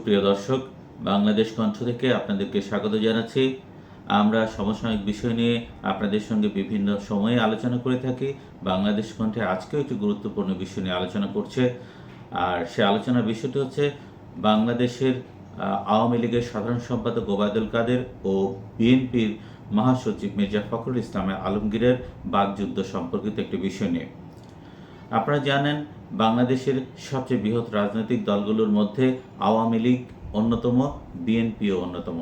সুপ্রিয় দর্শক, বাংলাদেশ কণ্ঠ থেকে আপনাদেরকে স্বাগত জানাচ্ছি। আমরা সমসাময়িক বিষয় নিয়ে আপনাদের সঙ্গে বিভিন্ন সময়ে আলোচনা করে থাকি। বাংলাদেশ কণ্ঠে আজকেও একটি গুরুত্বপূর্ণ বিষয় নিয়ে আলোচনা করছে। আর সে আলোচনার বিষয়টি হচ্ছে বাংলাদেশের আওয়ামী লীগের সাধারণ সম্পাদক ওবায়দুল কাদের ও বিএনপির মহাসচিব মির্জা ফখরুল ইসলামের আলমগীরের বাগযুদ্ধ সম্পর্কিত একটি বিষয় নিয়ে। আপনারা জানেন, বাংলাদেশের সবচেয়ে বৃহৎ রাজনৈতিক দলগুলোর মধ্যে আওয়ামী লীগ অন্যতম, বিএনপিও অন্যতম।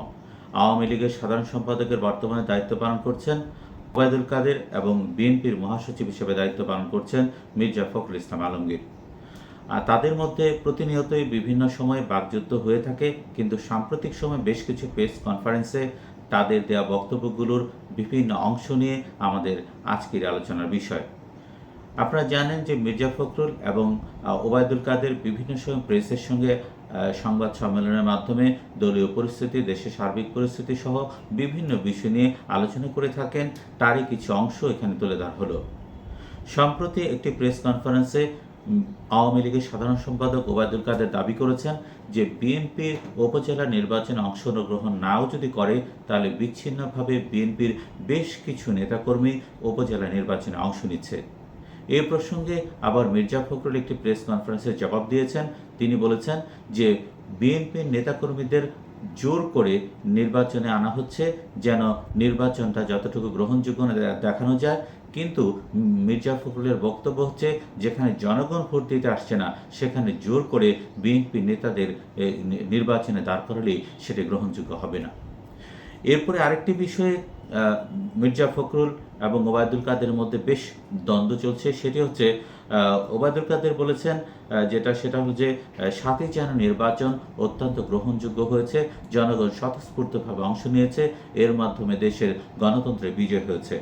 আওয়ামী লীগের সাধারণ সম্পাদকের বর্তমানে দায়িত্ব পালন করছেন ওবায়দুল কাদের এবং বিএনপির মহাসচিব হিসেবে দায়িত্ব পালন করছেন মির্জা ফখরুল ইসলাম আলমগীর। আর তাদের মধ্যে প্রতিনিয়তই বিভিন্ন সময় বাকযুদ্ধ হয়ে থাকে, কিন্তু সাম্প্রতিক সময়ে বেশ কিছু প্রেস কনফারেন্সে তাদের দেওয়া বক্তব্যগুলোর বিভিন্ন অংশ নিয়ে আমাদের আজকের আলোচনার বিষয়। আপনারা জানেন যে মির্জা ফখরুল এবং ওবায়দুল কাদের বিভিন্ন সময় প্রেসের সঙ্গে সংবাদ সম্মেলনের মাধ্যমে দলীয় পরিস্থিতি, দেশের সার্বিক পরিস্থিতি সহ বিভিন্ন বিষয় নিয়ে আলোচনা করে থাকেন। তারই কিছু অংশ এখানে তুলে ধরা হলো। সম্প্রতি একটি প্রেস কনফারেন্সে আওয়ামী লীগের সাধারণ সম্পাদক ওবায়দুল কাদের দাবি করেছেন যে বিএনপির উপজেলা নির্বাচনে অংশগ্রহণ নাও যদি করে, তাহলে বিচ্ছিন্নভাবে বিএনপির বেশ কিছু নেতাকর্মী উপজেলা নির্বাচনে অংশ নিচ্ছে। এই প্রসঙ্গে আবার মির্জা ফখরুল একটি প্রেস কনফারেন্সে জবাব দিয়েছেন। তিনি বলেছেন যে, বিএনপির নেতাকর্মীদের জোর করে নির্বাচনে আনা হচ্ছে যেন নির্বাচনটা যতটুকু গ্রহণযোগ্য দেখানো যায়। কিন্তু মির্জা ফখরুলের বক্তব্য হচ্ছে, যেখানে জনগণ ভোট দিতে আসছে না, সেখানে জোর করে বিএনপি নেতাদের নির্বাচনে দাঁড় করালেই সেটি গ্রহণযোগ্য হবে না। এরপরে আরেকটি বিষয়ে মির্জা ফখরুল এবং ওবায়দুল কাদের মধ্যে বেশ দ্বন্দ্ব চলছে। সেটি হচ্ছে ওবায়দুল কাদের বলেছেন যেটা সেটা হল যে সাতই যেন নির্বাচন অত্যন্ত গ্রহণযোগ্য হয়েছে। জনগণ স্বতঃস্ফূর্তভাবে অংশ নিয়েছে। এর মাধ্যমে দেশের গণতন্ত্রে বিজয় হয়েছে।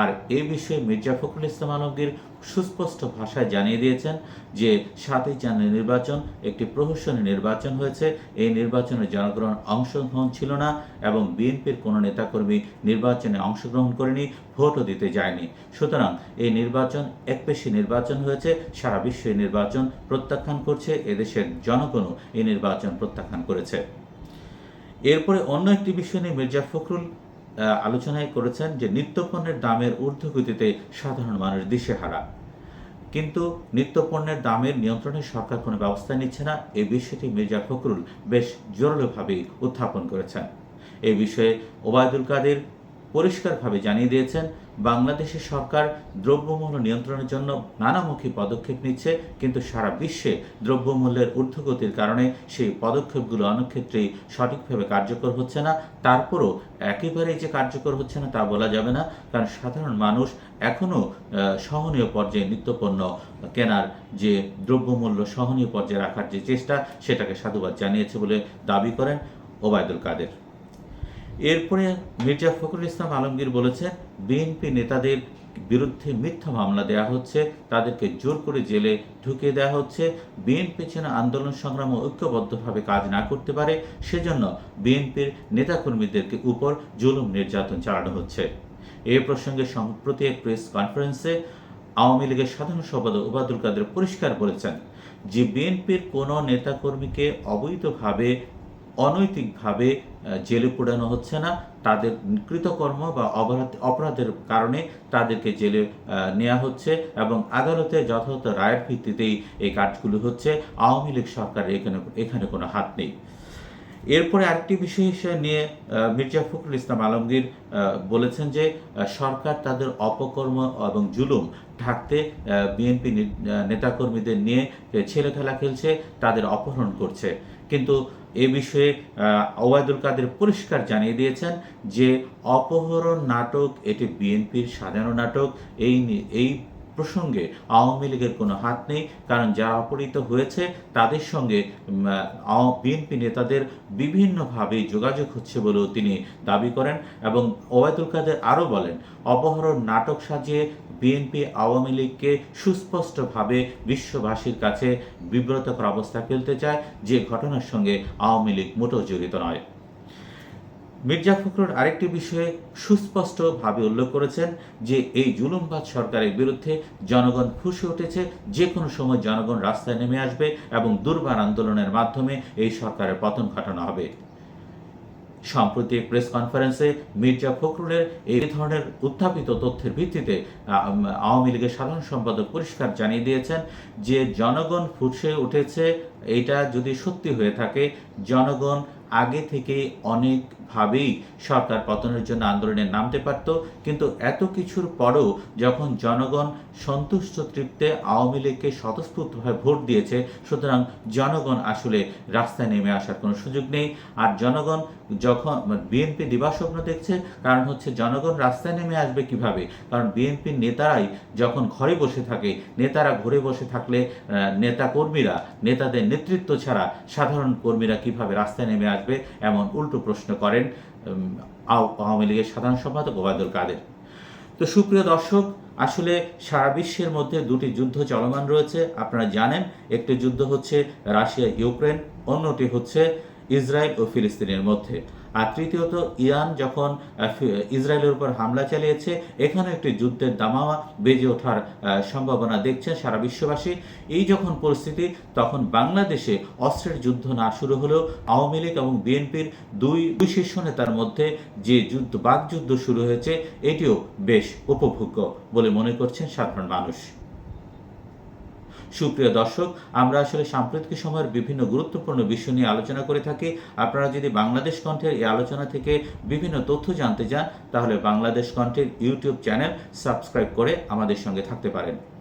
আর এই বিষয়ে মির্জা ফখরুল ইসলাম আলমগীর সুস্পষ্ট ভাষায় জানিয়ে দিয়েছেন যে সাতই জানুয়ারি নির্বাচন একটি প্রহসনী নির্বাচন হয়েছে। এই নির্বাচনে জনগণ অংশগ্রহণ ছিল না এবং বিএনপির কোনো নেতাকর্মী নির্বাচনে অংশগ্রহণ করেনি, ভোটও দিতে যায়নি। সুতরাং এই নির্বাচন একপেশি নির্বাচন হয়েছে, সারা বিশ্বে নির্বাচন প্রত্যাখ্যান করছে, এদেশের জনগণও এই নির্বাচন প্রত্যাখ্যান করেছে। এরপরে অন্য একটি বিষয় নিয়ে মির্জা ফখরুল আলোচনায় করেছেন যে নিত্যপণ্যের দামের ঊর্ধ্বগতিতে সাধারণ মানুষ দিশেহারা। কিন্তু নিত্যপণ্যের দামের নিয়ন্ত্রণে সরকার কোনো ব্যবস্থা নিচ্ছে না। এই বিষয়টি মির্জা ফখরুল বেশ জোরালোভাবে উত্থাপন করেছেন। এ বিষয়ে ওবায়দুল কাদের পরিষ্কারভাবে জানিয়ে দিয়েছেন, বাংলাদেশের সরকার দ্রব্যমূল্য নিয়ন্ত্রণের জন্য নানামুখী পদক্ষেপ নিচ্ছে, কিন্তু সারা বিশ্বে দ্রব্যমূল্যের ঊর্ধ্বগতির কারণে সেই পদক্ষেপগুলো অনেক ক্ষেত্রেই সঠিকভাবে কার্যকর হচ্ছে না। তারপরও একেবারেই যে কার্যকর হচ্ছে না তা বলা যাবে না, কারণ সাধারণ মানুষ এখনও সহনীয় পর্যায়ে নিত্যপণ্য কেনার যে দ্রব্যমূল্য সহনীয় পর্যায়ে রাখার যে চেষ্টা, সেটাকে সাধুবাদ জানিয়েছে বলে দাবি করেন ওবায়দুল কাদের। এরপরে মির্জা ফখরুল ইসলাম আলমগীর বলেছেন বিএনপি নেতাদের বিরুদ্ধে মিথ্যা মামলা দেওয়া হচ্ছে, তাদেরকে জোর করে জেলে ঢুকিয়ে দেওয়া হচ্ছে। বিএনপি যেন আন্দোলন সংগ্রাম ঐক্যবদ্ধভাবে কাজ না করতে পারে, সেজন্য বিএনপির নেতাকর্মীদেরকে উপর জুলুম নির্যাতন চালানো হচ্ছে। এ প্রসঙ্গে সম্প্রতি এক প্রেস কনফারেন্সে আওয়ামী লীগের সাধারণ সম্পাদক ওবায়দুল কাদের পরিষ্কার বলেছেন যে, বিএনপির কোনো নেতাকর্মীকে অবৈধভাবে অনৈতিকভাবে জেলে পোড়ানো হচ্ছে না। তাদের কৃতকর্ম বা অপরাধ, অপরাধের কারণে তাদেরকে জেলে নেওয়া হচ্ছে এবং আদালতে যথাযথ রায়ের ভিত্তিতেই এই কাজগুলো হচ্ছে। আওয়ামী লীগ সরকারের এখানে এখানে কোনো হাত নেই। এরপরে আরেকটি বিষয় হিসেবে নিয়ে মির্জা ফখরুল ইসলাম আলমগীর বলেছেন যে সরকার তাদের অপকর্ম এবং জুলুম ঢাকতে বিএনপি নেতাকর্মীদের নিয়ে ছেলে খেলা খেলছে, তাদের অপহরণ করছে। কিন্তু এ বিষয়ে ওবায়দুল কাদের পরিষ্কার জানিয়ে দিয়েছেন যে, অপহরণ নাটক, এটি বিএনপির সাজানো নাটক, এই এই প্রসঙ্গে আওয়ামী লীগের কোনো হাত নেই, কারণ যারা অপহৃত হয়েছে তাদের সঙ্গে বিএনপি নেতাদের বিভিন্নভাবে যোগাযোগ হচ্ছে বলেও তিনি দাবি করেন এবং ওবায়দুল কাদের আরও বলেন, অপহরণ নাটক সাজিয়ে বিএনপি আওয়ামী লীগকে সুস্পষ্টভাবে বিশ্ববাসীর কাছে বিব্রতকর অবস্থা ফেলতে চায়, যে ঘটনার সঙ্গে আওয়ামী লীগ মোটেও জড়িত নয় এরপরে আরেকটি বিষয় নিয়ে মির্জা ফখরুল আরেকটি বিষয়ে সুস্পষ্টভাবে উল্লেখ করেছেন যে, এই জুলুমবাদ সরকারের বিরুদ্ধে জনগণ ফুসে উঠেছে যে কোনো সময় জনগণ রাস্তায় নেমে আসবে এবং দুর্বার আন্দোলনের মাধ্যমে এই সরকারের পতন ঘটানো হবে। সম্প্রতি প্রেস কনফারেন্সে মির্জা ফখরুলের এই ধরনের উত্থাপিত তথ্যের ভিত্তিতে আওয়ামী লীগের সাধারণ সম্পাদক পরিষ্কার জানিয়ে দিয়েছেন যে, জনগণ ফুসে উঠেছে এটা যদি সত্যি হয়ে থাকে, জনগণ আগে থেকে অনেকভাবেই সরকার পতনের জন্য আন্দোলনে নামতে পারত, কিন্তু এত কিছুর পরেও যখন জনগণ সন্তুষ্ট, তৃপ্তে আওয়ামী লীগকে স্বতঃস্ফূর্তভাবে ভোট দিয়েছে, সুতরাং জনগণ আসলে রাস্তায় নেমে আসার কোনো সুযোগ নেই। আর জনগণ যখন বিএনপি দিবাস্বপ্ন দেখছে, কারণ হচ্ছে জনগণ রাস্তায় নেমে আসবে কীভাবে? কারণ বিএনপির নেতারাই যখন ঘরে বসে থাকে, নেতারা ঘরে বসে থাকলে নেতা কর্মীরা নেতাদের নেতৃত্ব ছাড়া সাধারণ কর্মীরা কীভাবে রাস্তায় নেমে আসবে এমন উল্টো প্রশ্ন করেন আওয়ামী লীগের সাধারণ সম্পাদক ওবায়দুল কাদের। তো সুপ্রিয় দর্শক, আসলে সারা বিশ্বের মধ্যে দুটি যুদ্ধ চলমান রয়েছে, আপনারা জানেন, একটি যুদ্ধ হচ্ছে রাশিয়া ইউক্রেন অন্যটি হচ্ছে ইসরায়েল ও ফিলিস্তিনের মধ্যে। আর তৃতীয়ত, ইরান যখন ইসরায়েলের উপর হামলা চালিয়েছে এখানে একটি যুদ্ধের দামামা বেজে ওঠার সম্ভাবনা দেখছেন সারা বিশ্ববাসী। এই যখন পরিস্থিতি, তখন বাংলাদেশে অস্ত্রের যুদ্ধ না শুরু হলেও আওয়ামী লীগ এবং বিএনপির দুই দুই শীর্ষ নেতার মধ্যে যে যুদ্ধ, বাকযুদ্ধ শুরু হয়েছে, এটিও বেশ উপভোগ্য বলে মনে করছেন সাধারণ মানুষ। সুপ্রিয় দর্শক, আমরা আসলে সাম্প্রতিক সময়ের বিভিন্ন গুরুত্বপূর্ণ বিষয় নিয়ে আলোচনা করে থাকি। আপনারা যদি বাংলাদেশ কণ্ঠের এই আলোচনা থেকে বিভিন্ন তথ্য জানতে চান, তাহলে বাংলাদেশ কণ্ঠের ইউটিউব চ্যানেল সাবস্ক্রাইব করে আমাদের সঙ্গে থাকতে পারেন।